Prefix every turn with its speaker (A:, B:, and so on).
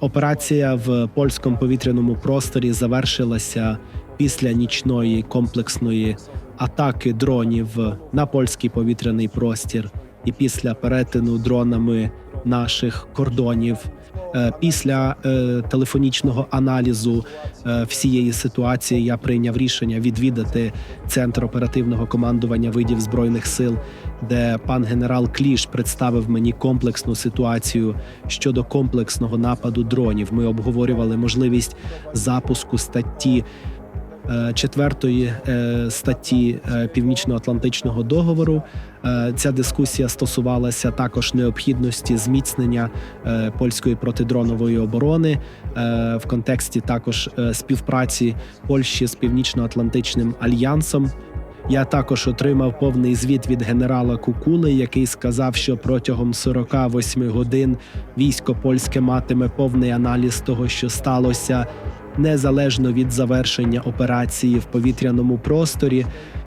A: Операція в польському повітряному просторі завершилася після нічної комплексної атаки дронів на польський повітряний простір. І після перетину дронами наших кордонів. Е, Після е, телефонічного аналізу е, всієї ситуації я прийняв рішення відвідати центр оперативного командування видів збройних сил, де пан генерал Кліш представив мені комплексну ситуацію щодо комплексного нападу дронів. Ми обговорювали можливість запуску статті. Е, Четвертої е, статті е, Північно-Атлантичного договору ця дискусія стосувалася також необхідності зміцнення польської протидронової оборони в контексті також співпраці Польщі з Північно-Атлантичним альянсом. Я також отримав повний звіт від генерала Кукули, який сказав, що протягом 48 годин військо польське матиме повний аналіз того, що сталося, незалежно від завершення операції в повітряному просторі.